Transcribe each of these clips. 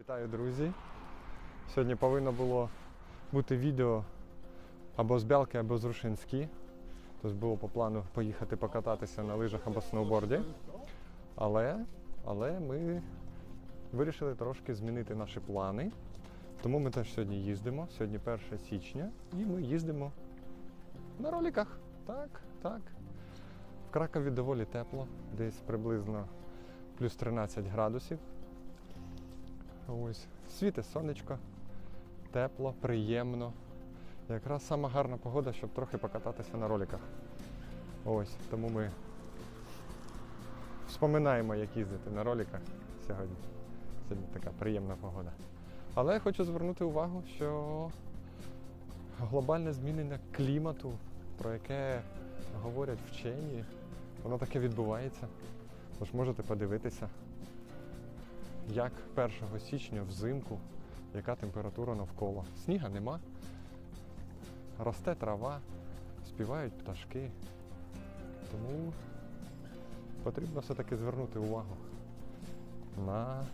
Вітаю, друзі! Сьогодні повинно було бути відео або з Бялки, або з Рушинські. Тобто було по плану поїхати покататися на лижах або сноуборді. Але, але ми вирішили трошки змінити наші плани. Тому ми теж сьогодні їздимо. Сьогодні 1 січня, і ми їздимо на роликах. Так, так. В Кракові доволі тепло, десь приблизно плюс 13 градусів. Ось. Світе сонечко, тепло, приємно. Якраз сама гарна погода, щоб трохи покататися на роликах. Ось, тому ми вспоминаємо, як їздити на роликах сьогодні. Сьогодні така приємна погода. Але я хочу звернути увагу, що глобальне змінення клімату, про яке говорять вчені, воно таке відбувається. Тож можете подивитися, як 1 січня взимку, яка температура навколо. Сніга нема, росте трава, співають пташки. Тому потрібно все-таки звернути увагу на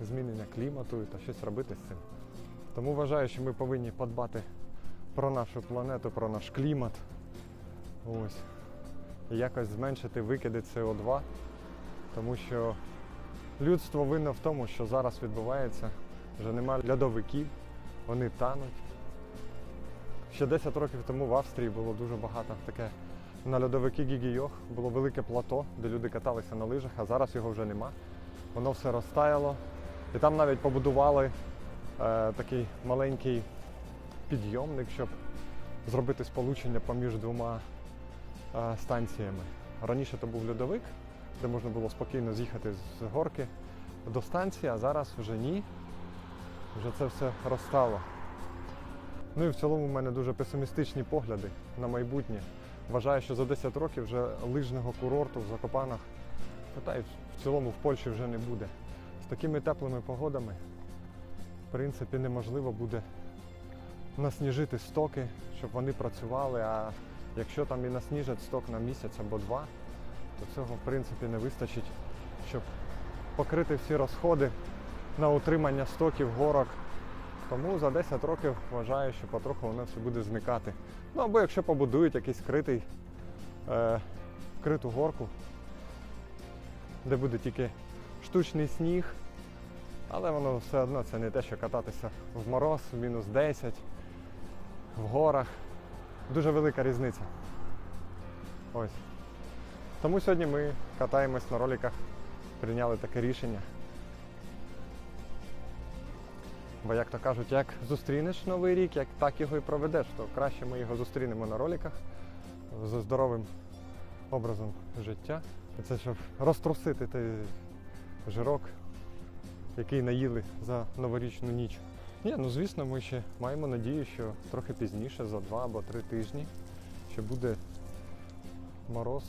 змінення клімату та щось робити з цим. Тому вважаю, що ми повинні подбати про нашу планету, про наш клімат. Ось. І якось зменшити викиди СО2, тому що людство винне в тому, що зараз відбувається, вже немає льодовиків, вони тануть. Ще 10 років тому в Австрії було дуже багато таке. На льодовики Гігійох було велике плато, де люди каталися на лижах, а зараз його вже нема. Воно все розтаяло. І там навіть побудували е, такий маленький підйомник, щоб зробити сполучення поміж двома е, станціями. Раніше то був льодовик, де можна було спокійно з'їхати з горки до станції, а зараз вже ні. Вже це все розстало. Ну і в цілому в мене дуже песимістичні погляди на майбутнє. Вважаю, що за 10 років вже лижного курорту в Закопанах, та й в цілому в Польщі вже не буде. З такими теплими погодами, в принципі, неможливо буде насніжити стоки, щоб вони працювали. А якщо там і насніжать сток на місяць або два, то цього в принципі не вистачить, щоб покрити всі розходи на утримання стоків, горок. Тому за 10 років вважаю, що потроху воно все буде зникати. Ну або якщо побудують якийсь критий, е, криту горку, де буде тільки штучний сніг, але воно все одно це не те, що кататися в мороз, в мінус 10, в горах. Дуже велика різниця. Ось. Тому сьогодні ми катаємось на роликах, прийняли таке рішення. Бо як то кажуть, як зустрінеш новий рік, як так його і проведеш, то краще ми його зустрінемо на роликах зі здоровим образом життя. Це щоб розтрусити той жирок, який наїли за новорічну ніч. Ні, ну звісно, ми ще маємо надію, що трохи пізніше, за два або три тижні, ще буде мороз,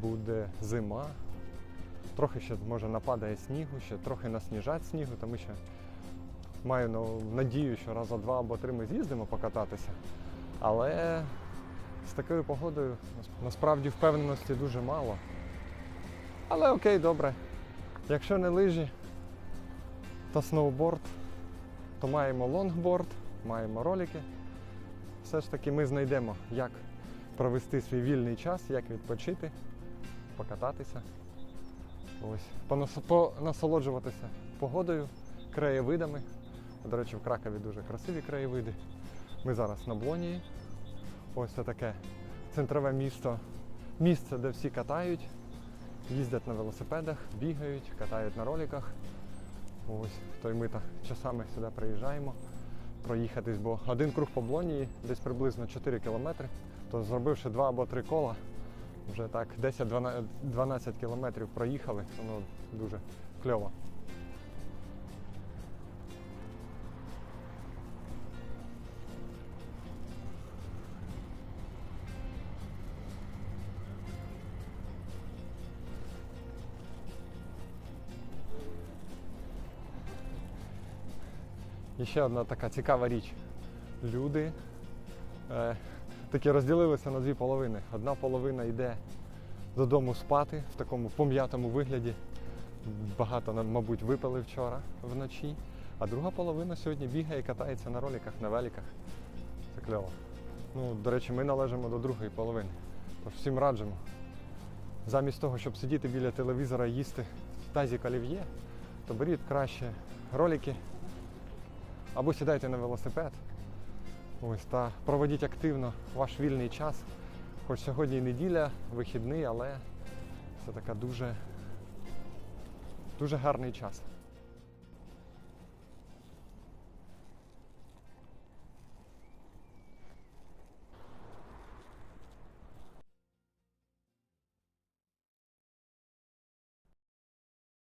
буде зима. Трохи ще може нападає снігу, ще трохи насніжать снігу, тому що маю ну, надію, що раз за два або три ми з'їздимо покататися. Але з такою погодою насправді впевненості дуже мало. Але окей, добре. Якщо не лижі, то сноуборд, то маємо лонгборд, маємо ролики. Все ж таки ми знайдемо, як провести свій вільний час, як відпочити, покататися. Ось. Понасолоджуватися погодою, краєвидами. До речі, в Кракові дуже красиві краєвиди. Ми зараз на Блонії. Ось це таке центрове місто. Місце, де всі катають, їздять на велосипедах, бігають, катають на роликах. Ось, то й ми так часами сюди приїжджаємо проїхатись, бо один круг по Блонії десь приблизно 4 кілометри, то зробивши два або три кола, вже так 10-12 кілометрів проїхали, воно дуже кльово. І ще одна така цікава річ. Люди е, такі розділилися на дві половини. Одна половина йде додому спати в такому пом'ятому вигляді, багато, мабуть, випили вчора вночі, а друга половина сьогодні бігає і катається на роликах, на великах. Це кльово. Ну, до речі, ми належимо до другої половини. Тож всім раджимо. Замість того, щоб сидіти біля телевізора і їсти тазік олів'є, то беріть краще ролики або сідайте на велосипед. Ось та проводіть активно ваш вільний час. Хоч сьогодні і неділя, вихідний, але це така дуже, дуже гарний час.